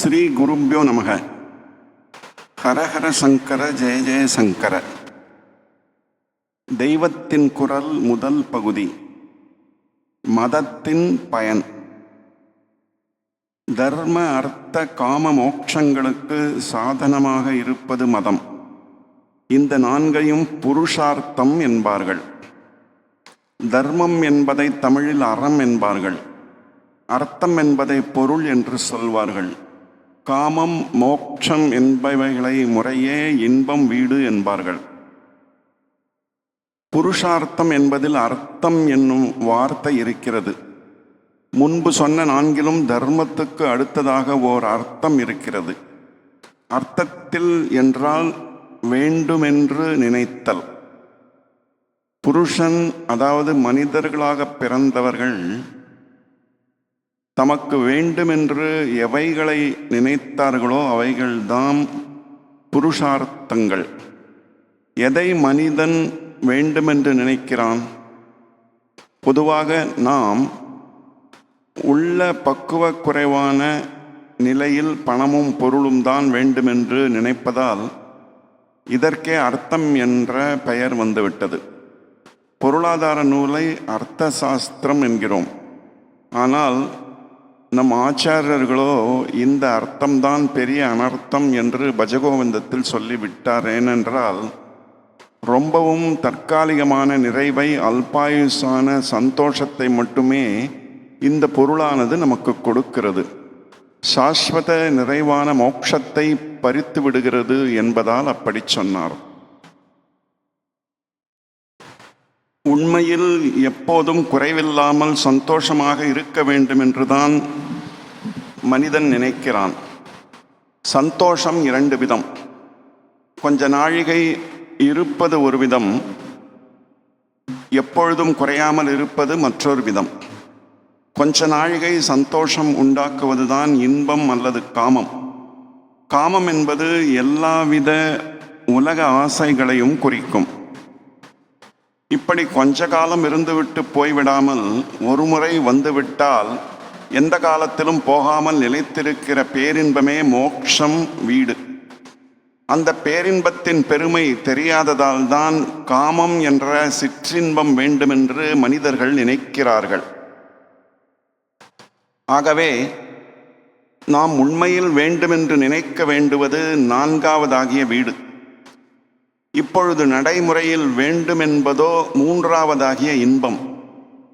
ஸ்ரீ குருப்பியோ நமக. ஹரஹர சங்கர ஜெய ஜெய சங்கர. தெய்வத்தின் குரல் முதல் பகுதி. மதத்தின் பயன். தர்ம அர்த்த காம மோட்சங்களுக்கு சாதனமாக இருப்பது மதம். இந்த நான்கையும் புருஷார்த்தம் என்பார்கள். தர்மம் என்பதை தமிழில் அறம் என்பார்கள். அர்த்தம் என்பதை பொருள் என்று சொல்வார்கள். காமம் மோட்சம் என்பவைகளை முறையே இன்பம் வீடு என்பார்கள். புருஷார்த்தம் என்பதில் அர்த்தம் என்னும் வார்த்தை இருக்கிறது. முன்பு சொன்ன நான்கிலும் தர்மத்துக்கு அடுத்ததாக ஓர் அர்த்தம் இருக்கிறது. அர்த்தத்தில் என்றால் வேண்டுமென்று நினைத்தல். புருஷன் அதாவது மனிதர்களாக பிறந்தவர்கள் தமக்கு வேண்டுமென்று எவைகளை நினைத்தார்களோ அவைகள்தாம் புருஷார்த்தங்கள். எதை மனிதன் வேண்டுமென்று நினைக்கிறான்? பொதுவாக நாம் உள்ள பக்குவ குறைவான நிலையில் பணமும் பொருளும் தான் வேண்டுமென்று நினைப்பதால் இதற்கே அர்த்தம் என்ற பெயர் வந்துவிட்டது. பொருளாதார நூலை அர்த்த சாஸ்திரம் என்கிறோம். ஆனால் நம் ஆச்சாரியர்களோ இந்த அர்த்தம்தான் பெரிய அனர்த்தம் என்று பஜகோவிந்தத்தில் சொல்லிவிட்டார் ஏனென்றால் ரொம்பவும் தற்காலிகமான நிறைவை அல்பாயுசான சந்தோஷத்தை மட்டுமே இந்த பொருளானது நமக்கு கொடுக்கிறது. சாஸ்வத நிறைவான மோட்சத்தை பறித்து விடுகிறது என்பதால் அப்படி சொன்னார். உண்மையில் எப்போதும் குறைவில்லாமல் சந்தோஷமாக இருக்க வேண்டும் என்றுதான் மனிதன் நினைக்கிறான். சந்தோஷம் இரண்டு விதம். கொஞ்ச நாழிகை இருப்பது ஒரு விதம். எப்பொழுதும் குறையாமல் இருப்பது மற்றொரு விதம். கொஞ்ச நாழிகை சந்தோஷம் உண்டாக்குவதுதான் இன்பம் அல்லது காமம். காமம் என்பது எல்லாவித உலக ஆசைகளையும் குறிக்கும். இப்படி கொஞ்ச காலம் இருந்துவிட்டு போய்விடாமல் ஒரு முறை வந்துவிட்டால் எந்த காலத்திலும் போகாமல் நிலைத்திருக்கிற பேரின்பமே மோக்ஷம் வீடு. அந்த பேரின்பத்தின் பெருமை தெரியாததால் தான் காமம் என்ற சிற்றின்பம் வேண்டுமென்று மனிதர்கள் நினைக்கிறார்கள். ஆகவே நாம் உண்மையில் வேண்டுமென்று நினைக்க வேண்டுவது நான்காவதாகிய வீடு. இப்பொழுது நடைமுறையில் வேண்டுமென்பதோ மூன்றாவதாகிய இன்பம்.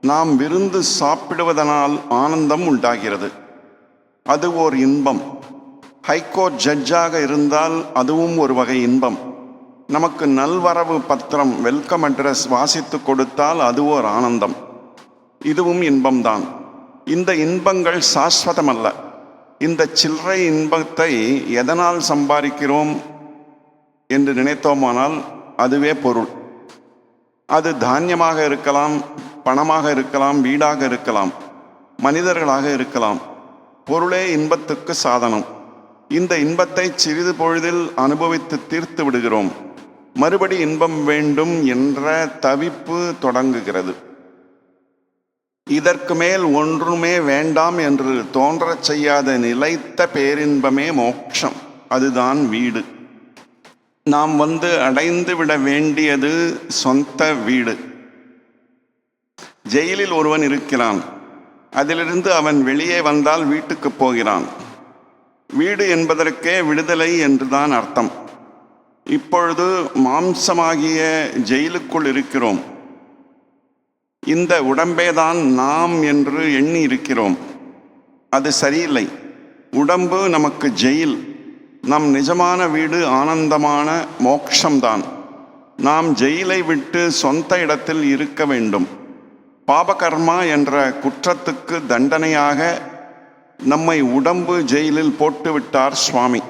நாம் விருந்து சாப்பிடுவதனால் ஆனந்தம் உண்டாகிறது. அது ஓர் இன்பம். ஹைகோர்ட் ஜட்ஜாக இருந்தால் அதுவும் ஒரு வகை இன்பம். நமக்கு நல்வரவு பத்திரம் வெல்கம் அட்ரஸ் வாசித்து கொடுத்தால் அது ஓர் ஆனந்தம். இதுவும் இன்பம்தான். இந்த இன்பங்கள் சாஸ்வதமல்ல. இந்த சில்லறை இன்பத்தை எதனால் சம்பாதிக்கிறோம்? என்று நினைத்தோமானால் அதுவே பொருள். அது தானியமாக இருக்கலாம் பணமாக இருக்கலாம் வீடாக இருக்கலாம் மனிதர்களாக இருக்கலாம். பொருளே இன்பத்துக்கு சாதனம். இந்த இன்பத்தை சிறிது பொழுதில் அனுபவித்து தீர்த்து விடுகிறோம். மறுபடி இன்பம் வேண்டும் என்ற தவிப்பு தொடங்குகிறது. இதற்கு மேல் ஒன்றுமே வேண்டாம் என்று தோன்றச் செய்யாத நிலைத்த பேரின்பமே மோட்சம். அதுதான் வீடு. நாம் வந்து அடைந்து விட வேண்டியது சொந்த வீடு. ஜெயிலில் ஒருவன் இருக்கிறான். அதிலிருந்து அவன் வெளியே வந்தால் வீட்டுக்கு போகிறான். வீடு என்பதற்கே விடுதலை என்றுதான் அர்த்தம். இப்பொழுது மாம்சமாகிய ஜெயிலுக்குள் இருக்கிறோம். இந்த உடம்பேதான் நாம் என்று எண்ணி இருக்கிறோம். அது சரியில்லை. உடம்பு நமக்கு ஜெயில். நம் நிஜமான வீடு ஆனந்தமான மோக்ஷம்தான். நாம் ஜெயிலை விட்டு சொந்த இடத்தில் இருக்க வேண்டும். பாபகர்மா என்ற குற்றத்துக்கு தண்டனையாக நம்மை உடம்பு ஜெயிலில் போட்டுவிட்டார் சுவாமி.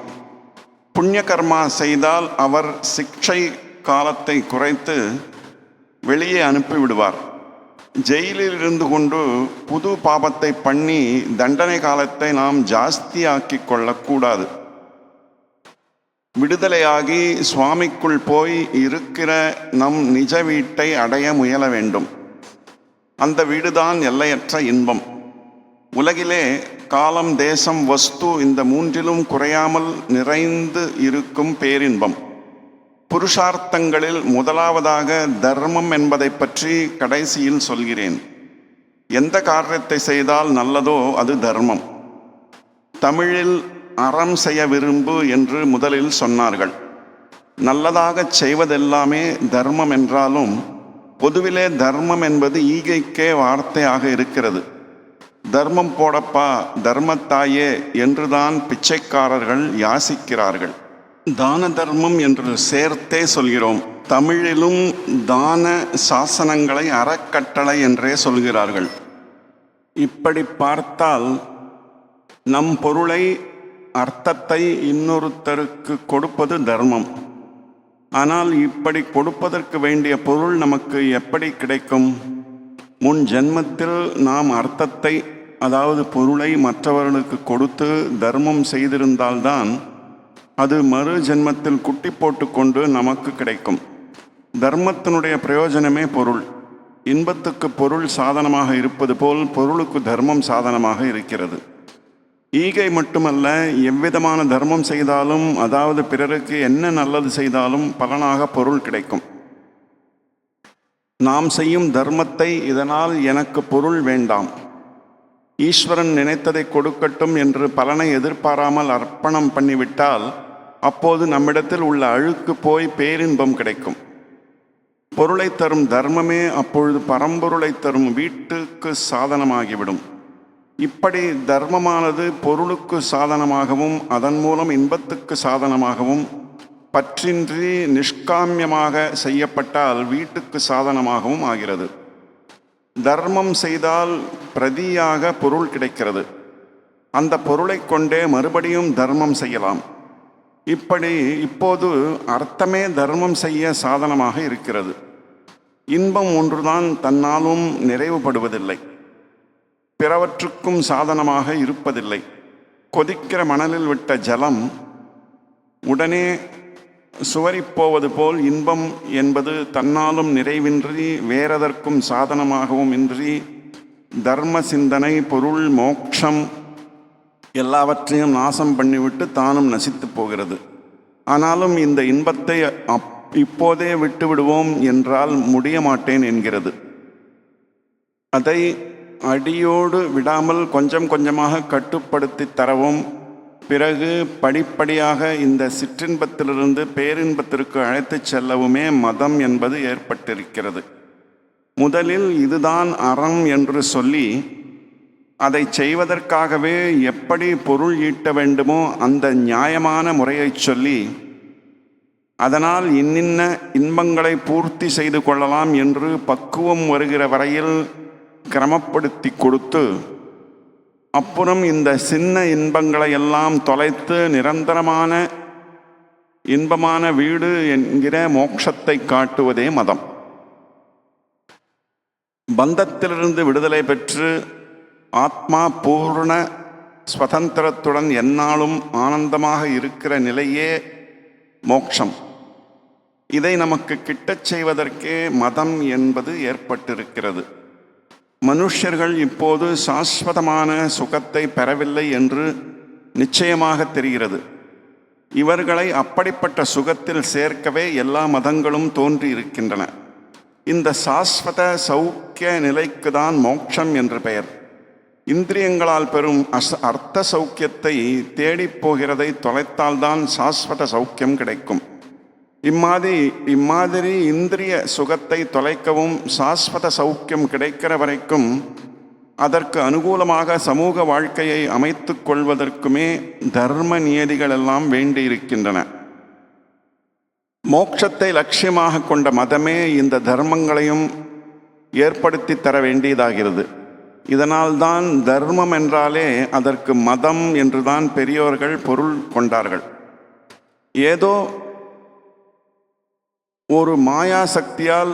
புண்ணிய கர்மா செய்தால் அவர் சிக்ஷை காலத்தை குறைத்து வெளியே அனுப்பிவிடுவார். ஜெயிலில் இருந்து கொண்டு புது பாபத்தை பண்ணி தண்டனை காலத்தை நாம் ஜாஸ்தியாக்கி கொள்ளக்கூடாது. விடுதலையாகி சுவாமிக்குள் போய் இருக்கிற நம் நிஜ வீட்டை அடைய முயல வேண்டும். அந்த வீடுதான் எல்லையற்ற இன்பம். உலகிலே காலம் தேசம் வஸ்து இந்த மூன்றிலும் குறையாமல் நிறைந்து இருக்கும் பேரின்பம். புருஷார்த்தங்களில் முதலாவதாக தர்மம் என்பதை பற்றி கடைசியில் சொல்கிறேன். எந்த காரியத்தை செய்தால் நல்லதோ அது தர்மம். தமிழில் அறம் செய்ய விரும்பு என்று முதலில் சொன்னார்கள். நல்லதாகச் செய்வதெல்லாமே தர்மம் என்றாலும் பொதுவிலே தர்மம் என்பது ஈகைக்கே வார்த்தையாக இருக்கிறது. தர்மம் போடப்பா தர்மத்தாயே என்றுதான் பிச்சைக்காரர்கள் யாசிக்கிறார்கள். தான தர்மம் என்று சேர்த்தே சொல்கிறோம். தமிழிலும் தான சாசனங்களை அறக்கட்டளை என்றே சொல்கிறார்கள். இப்படி பார்த்தால் நம் பொருளை அர்த்தத்தை இன்னொருத்தருக்கு கொடுப்பது தர்மம். ஆனால் இப்படி கொடுப்பதற்கு வேண்டிய பொருள் நமக்கு எப்படி கிடைக்கும்? முன் ஜென்மத்தில் நாம் அர்த்தத்தை அதாவது பொருளை மற்றவர்களுக்கு கொடுத்து தர்மம் செய்திருந்தால்தான் அது மறு ஜென்மத்தில் குட்டி போட்டுக்கொண்டு நமக்கு கிடைக்கும். தர்மத்தினுடைய பிரயோஜனமே பொருள். இன்பத்துக்கு பொருள் சாதனமாக இருப்பது போல் பொருளுக்கு தர்மம் சாதனமாக இருக்கிறது. ஈகை மட்டுமல்ல எவ்விதமான தர்மம் செய்தாலும் அதாவது பிறருக்கு என்ன நல்லது செய்தாலும் பலனாக பொருள் கிடைக்கும். நாம் செய்யும் தர்மத்தை இதனால் எனக்கு பொருள் வேண்டாம். ஈஸ்வரன் நினைத்ததை கொடுக்கட்டும் என்று பலனை எதிர்பாராமல் அர்ப்பணம் பண்ணிவிட்டால் அப்போது நம்மிடத்தில் உள்ள அழுக்கு போய் பேரின்பம் கிடைக்கும். பொருளை தரும் தர்மமே அப்பொழுது பரம்பொருளை தரும் வீட்டுக்கு சாதனமாகிவிடும். இப்படி தர்மமானது பொருளுக்கு சாதனமாகவும் அதன் மூலம் இன்பத்துக்கு சாதனமாகவும் பற்றின்றி நிஷ்காமியமாக செய்யப்பட்டால் வீட்டுக்கு சாதனமாகவும் ஆகிறது. தர்மம் செய்தால் பிரதியாக பொருள் கிடைக்கிறது. அந்த பொருளை கொண்டே மறுபடியும் தர்மம் செய்யலாம். இப்படி இப்போது அர்த்தமே தர்மம் செய்ய சாதனமாக இருக்கிறது. இன்பம் ஒன்றுதான் தன்னாலும் நிறைவுபடுவதில்லை. பிறவற்றுக்கும் சாதனமாக இருப்பதில்லை. கொதிக்கிற மணலில் விட்ட ஜலம் உடனே சுவரிப்போவது போல் இன்பம் என்பது தன்னாலும் நிறைவின்றி வேறெதற்கும் சாதனமாகவும் இன்றி தர்ம சிந்தனை பொருள் மோட்சம் எல்லாவற்றையும் நாசம் பண்ணிவிட்டு தானும் நசித்து போகிறது. ஆனாலும் இந்த இன்பத்தை அப் இப்போதே விட்டுவிடுவோம் என்றால் முடிய மாட்டேன் என்கிறது. அதை அடியோடு விடாமல் கொஞ்சம் கொஞ்சமாக கட்டுப்படுத்தி தரவும். பிறகு படிப்படியாக இந்த சிற்றின்பத்திலிருந்து பேரின்பத்திற்கு அழைத்துச் செல்லவுமே மதம் என்பது ஏற்பட்டிருக்கிறது. முதலில் இதுதான் அறம் என்று சொல்லி அதை செய்வதற்காகவே எப்படி பொருள் ஈட்ட வேண்டுமோ அந்த நியாயமான முறையைச் சொல்லி அதனால் இன்னின்ன இன்பங்களை பூர்த்தி செய்து கொள்ளலாம் என்று பக்குவம் வருகிற வரையில் கிரமப்படுத்தி கொடுத்து அப்புறம் இந்த சின்ன இன்பங்களை எல்லாம் தொலைத்து நிரந்தரமான இன்பமான வீடு என்கிற மோட்சத்தை காட்டுவதே மதம். பந்தத்திலிருந்து விடுதலை பெற்று ஆத்மா பூர்ண ஸ்வதந்திரத்துடன் எந்நாளும் ஆனந்தமாக இருக்கிற நிலையே மோட்சம். இதை நமக்கு கிட்டச் செய்வதற்கே மதம் என்பது ஏற்பட்டிருக்கிறது. மனுஷர்கள் இப்போது சாஸ்வதமான சுகத்தை பெறவில்லை என்று நிச்சயமாக தெரிகிறது. இவர்களை அப்படிப்பட்ட சுகத்தில் சேர்க்கவே எல்லா மதங்களும் தோன்றியிருக்கின்றன இந்த சாஸ்வத சௌக்கிய நிலைக்கு தான் மோட்சம் என்று பெயர். இந்திரியங்களால் பெறும் அஸ் அர்த்த சௌக்கியத்தை தேடிப் போகிறதை தொலைத்தால்தான் சாஸ்வத சௌக்கியம் கிடைக்கும். இம்மாதிரி இம்மாதிரி இந்திரிய சுகத்தை தொலைக்கவும் சாஸ்வத சௌக்கியம் கிடைக்கிற வரைக்கும் அதற்கு அனுகூலமாக சமூக வாழ்க்கையை அமைத்து கொள்வதற்குமே தர்ம நியதிகள் எல்லாம் வேண்டியிருக்கின்றன. மோட்சத்தை லட்சியமாக கொண்ட மதமே இந்த தர்மங்களையும் ஏற்படுத்தி தர வேண்டியதாகிறது. இதனால்தான் தர்மம் என்றாலே அதற்கு மதம் என்றுதான் பெரியோர்கள் பொருள் கொண்டார்கள். ஏதோ ஒரு மாயா சக்தியால்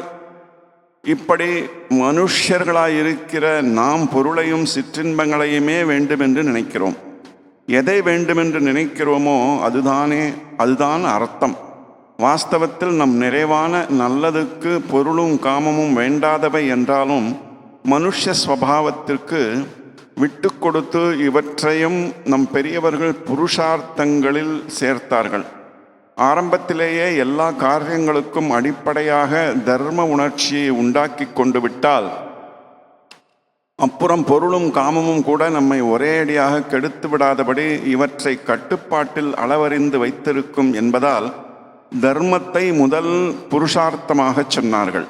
இப்படி மனுஷர்களாயிருக்கிற நாம் பொருளையும் சிற்றின்பங்களையுமே வேண்டுமென்று நினைக்கிறோம். எதை வேண்டுமென்று நினைக்கிறோமோ அதுதானே அதுதான் அர்த்தம். வாஸ்தவத்தில் நம் நிறைவான நல்லதுக்கு பொருளும் காமமும் வேண்டாதவை என்றாலும் மனுஷ ஸ்வபாவத்திற்கு விட்டு கொடுத்து இவற்றையும் நம் பெரியவர்கள் புருஷார்த்தங்களில் சேர்த்தார்கள். ஆரம்பத்திலேயே எல்லா காரியங்களுக்கும் அடிப்படையாக தர்ம உணர்ச்சியை உண்டாக்கி கொண்டு விட்டால் அப்புறம் பொருளும் காமமும் கூட நம்மை ஒரேடியாக கெடுத்து விடாதபடி இவற்றை கட்டுப்பாட்டில் அளவறிந்து வைத்திருக்கும் என்பதால் தர்மத்தை முதல் புருஷார்த்தமாகச் சொன்னார்கள்.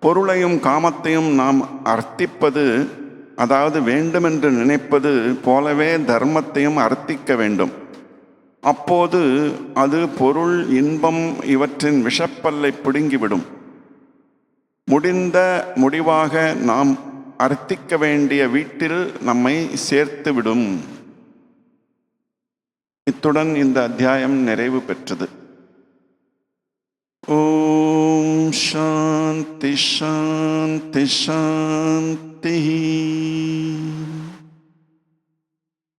பொருளையும் காமத்தையும் நாம் அர்த்திப்பது அதாவது வேண்டுமென்று நினைப்பது போலவே தர்மத்தையும் அர்த்திக்க வேண்டும். அப்போது அது பொருள் இன்பம் இவற்றின் விஷப்பல்லை பிடுங்கிவிடும். முடிந்த முடிவாக நாம் அர்த்திக்க வேண்டிய வீட்டில் நம்மை சேர்த்துவிடும். இத்துடன் இந்த அத்தியாயம் நிறைவு பெற்றது. ஓம் சாந்தி சாந்தி சாந்தி.